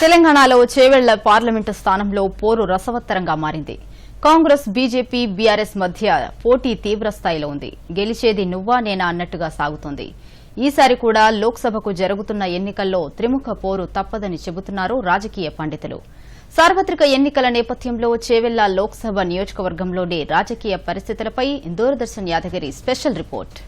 తెలంగాణలో చేవెళ్ళ పార్లమెంటు స్థానంలో పోరు రసవత్తరంగా మారింది. కాంగ్రెస్ బీజేపీ బీఆర్ఎస్ మధ్య పోటీ తీవ్రస్థాయిలో ఉంది. గెలిచేది నువ్వా నేనా అన్నట్టుగా సాగుతోంది. ఈసారి కూడా లోక్సభకు జరుగుతున్న ఎన్నికల్లో త్రిముఖ పోరు తప్పదని చెబుతున్నారు రాజకీయ పండితులు. సార్వత్రిక ఎన్నికల నేపథ్యంలో చేవెళ్ళ లోక్సభ నియోజకవర్గంలోని రాజకీయ పరిస్థితులపై దూరదర్శన్ యాదగిరి స్పెషల్ రిపోర్ట్.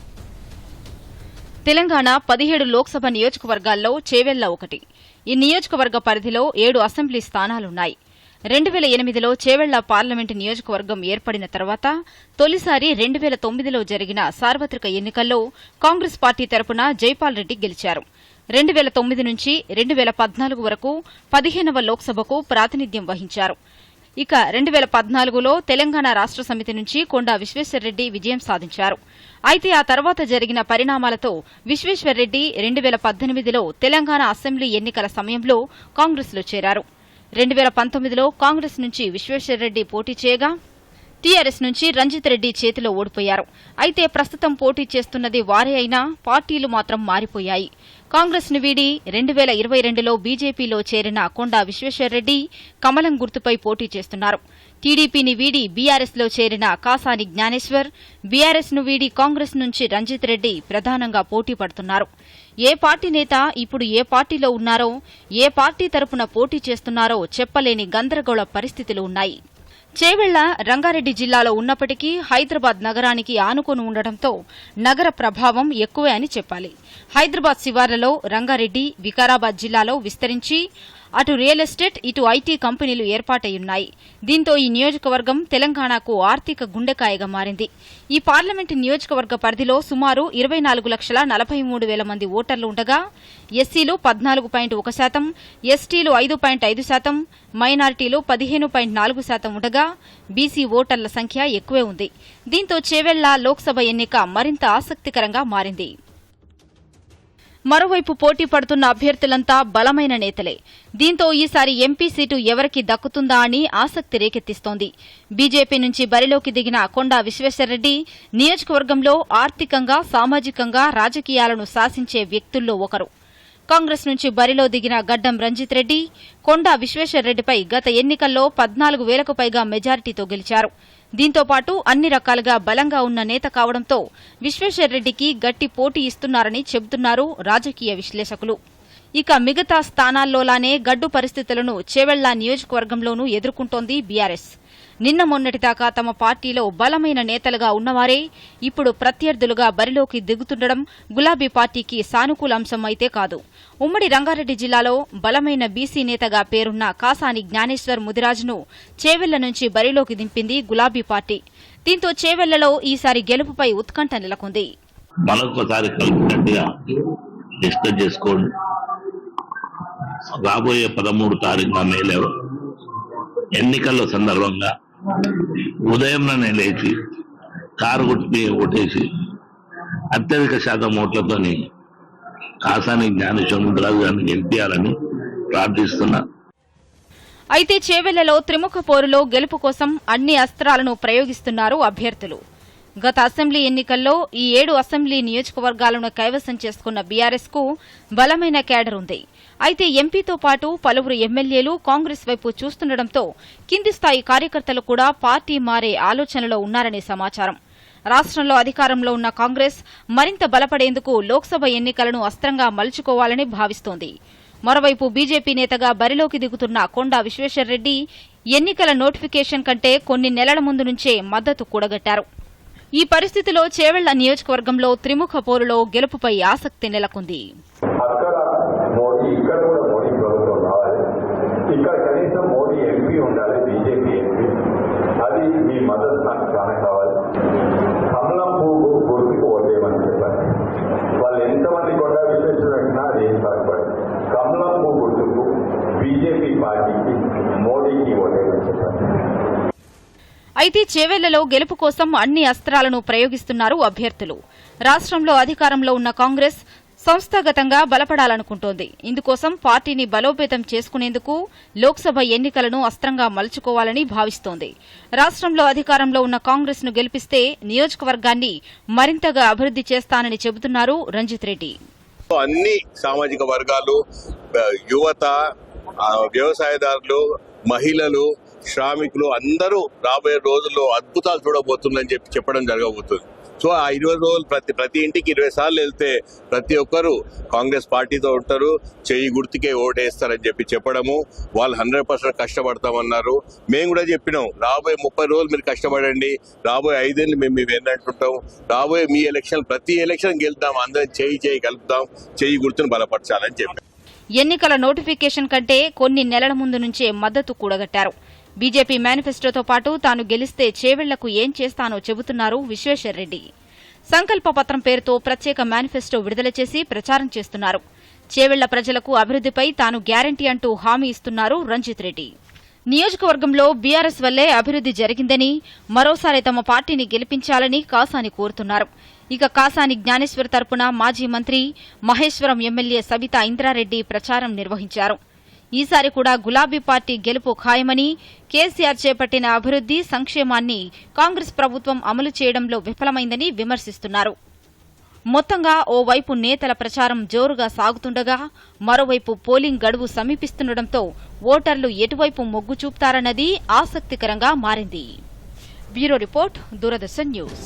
తెలంగాణ పదిహేడు లోక్సభ నియోజకవర్గాల్లో చేవెళ్ళ ఒకటి. ఈ నియోజకవర్గ పరిధిలో ఏడు అసెంబ్లీ స్థానాలున్నాయి. రెండు వేల ఎనిమిదిలో చేవెళ్ళ పార్లమెంటు నియోజకవర్గం ఏర్పడిన తర్వాత తొలిసారి రెండు వేల తొమ్మిదిలో జరిగిన సార్వత్రిక ఎన్నికల్లో కాంగ్రెస్ పార్టీ తరపున జైపాల్ రెడ్డి గెలిచారు. రెండు వేల తొమ్మిది నుంచి రెండు వేల పద్నాలుగు వరకు పదిహేనవ లోక్సభకు ప్రాతినిధ్యం వహించారు. ఇక రెండు వేల పద్నాలుగులో తెలంగాణ రాష్ట సమితి నుంచి కొండా విశ్వేశ్వరరెడ్డి విజయం సాధించారు. అయితే ఆ తర్వాత జరిగిన పరిణామాలతో విశ్వేశ్వరరెడ్డి రెండు వేల పద్దెనిమిదిలో తెలంగాణ అసెంబ్లీ ఎన్నికల సమయంలో కాంగ్రెస్లో చేరారు. రెండు వేల పంతొమ్మిదిలో కాంగ్రెస్ నుంచి విశ్వేశ్వరరెడ్డి పోటీ చేయగా టీఆర్ఎస్ నుంచి రంజిత్ రెడ్డి చేతిలో ఓడిపోయారు. అయితే ప్రస్తుతం పోటీ చేస్తున్నది వారే అయినా పార్టీలు మాత్రం మారిపోయాయి. కాంగ్రెస్ను వీడి రెండు వేల ఇరవై రెండులో బీజేపీలో చేరిన కొండా విశ్వేశ్వరరెడ్డి కమలం గుర్తుపై పోటీ చేస్తున్నారు. టీడీపీని వీడి బీఆర్ఎస్లో చేరిన కాసాని జ్ఞానేశ్వర్ బీఆర్ఎస్ను వీడి కాంగ్రెస్ నుంచి రంజిత్ రెడ్డి ప్రధానంగా పోటీ పడుతున్నారు. ఏ పార్టీ నేత ఇప్పుడు ఏ పార్టీలో ఉన్నారో ఏ పార్టీ తరపున పోటీ చేస్తున్నారో చెప్పలేని గందరగోళ పరిస్థితులు ఉన్నాయి. చేవెళ్ళ రంగారెడ్డి జిల్లాలో ఉన్నప్పటికీ హైదరాబాద్ నగరానికి ఆనుకొని ఉండటంతో నగర ప్రభావం ఎక్కువే అని చెప్పాలి. హైదరాబాద్ శివార్లలో రంగారెడ్డి వికారాబాద్ జిల్లాలో విస్తరించి అటు రియల్ ఎస్టేట్ ఇటు ఐటీ కంపెనీలు ఏర్పాటయ్యున్నాయి. దీంతో ఈ నియోజకవర్గం తెలంగాణకు ఆర్థిక గుండెకాయగా మారింది. ఈ పార్లమెంటు నియోజకవర్గ పరిధిలో సుమారు ఇరవై నాలుగు లక్షల నలభై మూడు వేల మంది ఓటర్లు ఉండగా ఎస్సీలు పద్నాలుగు పాయింట్ ఒక శాతం ఎస్టీలు ఐదు పాయింట్ ఐదు శాతం మైనారిటీలు పదిహేను పాయింట్ నాలుగు శాతం ఉండగా బీసీ ఓటర్ల సంఖ్య ఎక్కువే ఉంది. దీంతో చేవెళ్ళ లోక్సభ ఎన్నిక మరింత ఆసక్తికరంగా మారింది. మరోవైపు పోటీ పడుతున్న అభ్యర్థులంతా బలమైన నేతలే. దీంతో ఈసారి ఎంపీ సీటు ఎవరికి దక్కుతుందా అని ఆసక్తి రేకెత్తిస్తోంది. బీజేపీ నుంచి బరిలోకి దిగిన కొండా విశ్వేశ్వరరెడ్డి నియోజకవర్గంలో ఆర్థికంగా సామాజికంగా రాజకీయాలను శాసించే వ్యక్తుల్లో ఒకరు. కాంగ్రెస్ నుంచి బరిలో దిగిన గడ్డం రంజిత్ రెడ్డి కొండా విశ్వేశ్వరరెడ్డిపై గత ఎన్నికల్లో పద్నాలుగు వేలకు పైగా మెజారిటీతో గెలిచారు. దీంతో పాటు అన్ని రకాలుగా బలంగా ఉన్న నేత కావడంతో విశ్వేశ్వరరెడ్డికి గట్టి పోటీ ఇస్తున్నారని చెబుతున్నారు రాజకీయ విశ్లేషకులు. ఇక మిగతా స్థానాల్లోలానే గడ్డు పరిస్థితులను చేవెళ్ళ నియోజకవర్గంలోనూ ఎదుర్కొంటోంది బీఆర్ఎస్. నిన్న మొన్నటిదాకా తమ పార్టీలో బలమైన నేతలుగా ఉన్నవారే ఇప్పుడు ప్రత్యర్థులుగా బరిలోకి దిగుతుండడం గులాబీ పార్టీకి సానుకూల అంశం అయితే కాదు. ఉమ్మడి రంగారెడ్డి జిల్లాలో బలమైన బీసీ నేతగా పేరున్న కాసాని జ్ఞానేశ్వర్ ముదిరాజ్ను చేవెళ్ళ నుంచి బరిలోకి దింపింది గులాబీ పార్టీ. దీంతో చేవెళ్ళలో ఈసారి గెలుపుపై ఉత్కంఠ నెలకొంది. మరొకసారి కలిసినట్టుగా డిస్కస్ చేసుకోండి. రాబోయే పదమూడు తారీఖున మేలే ఎన్నికల సందర్భంగా ఉదయంలోనే లేచి కారు కొట్టి కొట్టేసి అత్యధిక శాతం ఓట్లతోని కాసాని జ్ఞానేశ్వరరాజు గారిని గెలిపించాలని ప్రార్థిస్తున్నా. అయితే చేవెళ్ళలో త్రిముఖ పోరులో గెలుపు కోసం అన్ని అస్త్రాలను ప్రయోగిస్తున్నారు అభ్యర్థులు. గత అసెంబ్లీ ఎన్నికల్లో ఈ ఏడు అసెంబ్లీ నియోజకవర్గాలను కైవసం చేసుకున్న బీఆర్ఎస్కు బలమైన కేడర్ ఉంది. అయితే ఎంపీతో పాటు పలువురు ఎమ్మెల్యేలు కాంగ్రెస్ వైపు చూస్తుండటంతో కింది స్థాయి కార్యకర్తలు కూడా పార్టీ మారే ఆలోచనలో ఉన్నారనే సమాచారం. రాష్ట్రంలో అధికారంలో ఉన్న కాంగ్రెస్ మరింత బలపడేందుకు లోక్సభ ఎన్నికలను అస్త్రంగా మలుచుకోవాలని భావిస్తోంది. మరోవైపు బీజేపీ నేతగా బరిలోకి దిగుతున్న కొండా విశ్వేశ్వరరెడ్డి ఎన్నికల నోటిఫికేషన్ కంటే కొన్ని నెలల ముందు నుంచే మద్దతు కూడగట్టారు. ఈ పరిస్థితిలో చేవెళ్ళ నియోజకవర్గంలో త్రిముఖ పోరులో గెలుపుపై ఆసక్తి నెలకొంది. మోడీ మోడీ మోడీ ఉండాలి బీజేపీ అది కావాలి. వాళ్ళు ఎంతమంది బీజేపీ పార్టీకి మోడీకి ఓటే అయితే చేవెళ్ళలో గెలుపు కోసం అన్ని అస్త్రాలను ప్రయోగిస్తున్నారు అభ్యర్థులు. రాష్ట్రంలో అధికారంలో ఉన్న కాంగ్రెస్ సంస్థాగతంగా బలపడాలనుకుంటోంది. ఇందుకోసం పార్టీని బలోపేతం చేసుకునేందుకు లోక్సభ ఎన్నికలను అస్త్రంగా మలుచుకోవాలని భావిస్తోంది. రాష్ట్రంలో అధికారంలో ఉన్న కాంగ్రెస్ను గెలిపిస్తే నియోజకవర్గాన్ని మరింతగా అభివృద్ది చేస్తానని చెబుతున్నారు రంజిత్ రెడ్డి. అన్ని సామాజిక వర్గాలు యువత వ్యవసాయదారులు మహిళలు శ్రామికులు అందరూ రాబోయే రోజుల్లో అద్భుతాలు చూడబోతుందని చెప్పి చెప్పడం జరగబోతుంది. సో ఆ ఇరవై రోజులు ప్రతి ప్రతి ఇంటికి ఇరవై సార్లు వెళ్తే ప్రతి ఒక్కరు కాంగ్రెస్ పార్టీతో ఉంటారు చెయ్యి గుర్తుకే ఓటేస్తారని చెప్పి చెప్పడము వాళ్ళు హండ్రెడ్ పర్సెంట్ కష్టపడతామన్నారు. మేము కూడా చెప్పినాం రాబోయే ముప్పై రోజులు మీరు కష్టపడండి రాబోయే ఐదేళ్ళు మేము మేము ఏంటంటుంటాం రాబోయే మీ ఎలక్షన్ ప్రతి ఎలక్షన్ గెలుద్దాం అందరం చెయ్యి చేయి కలుపుతాం చెయ్యి గుర్తును బలపరచాలని చెప్పి. ఎన్నికల నోటిఫికేషన్ కంటే కొన్ని నెలల ముందు నుంచే మద్దతు కూడగట్టారు. బీజేపీ మేనిఫెస్టోతో పాటు తాను గెలిస్తే చేవెళ్ళకు ఏం చేస్తానో చెబుతున్నారు విశ్వేశ్వర్రెడ్డి సంకల్ప పత్రం పేరుతో ప్రత్యేక మేనిఫెస్టో విడుదల చేసి ప్రచారం చేస్తున్నారు. చేవెళ్ళ ప్రజలకు అభివృద్దిపై తాను గ్యారంటీ అంటూ హామీ ఇస్తున్నారు రంజిత్ రెడ్డి. నియోజకవర్గంలో బీఆర్ఎస్ వల్లే అభివృద్ది జరిగిందని మరోసారి తమ పార్టీని గెలిపించాలని కాసాని కోరుతున్నారు. ఇక కాసాని జ్ఞానేశ్వర్ తరపున మాజీ మంత్రి మహేశ్వరం ఎమ్మెల్యే సబితా ఇంద్రారెడ్డి ప్రచారం నిర్వహించారు. ఈసారి కూడా గులాబీ పార్టీ గెలుపు ఖాయమని కేసీఆర్ చేపట్టిన అభివృద్ది సంక్షేమాన్ని కాంగ్రెస్ ప్రభుత్వం అమలు చేయడంలో విఫలమైందని విమర్శిస్తున్నారు. మొత్తంగా ఓవైపు నేతల ప్రచారం జోరుగా సాగుతుండగా మరోవైపు పోలింగ్ గడువు సమీపిస్తుండటంతో ఓటర్లు ఎటువైపు మొగ్గు చూపుతారన్నది ఆసక్తికరంగా మారింది. Bureau report Doordarshan news.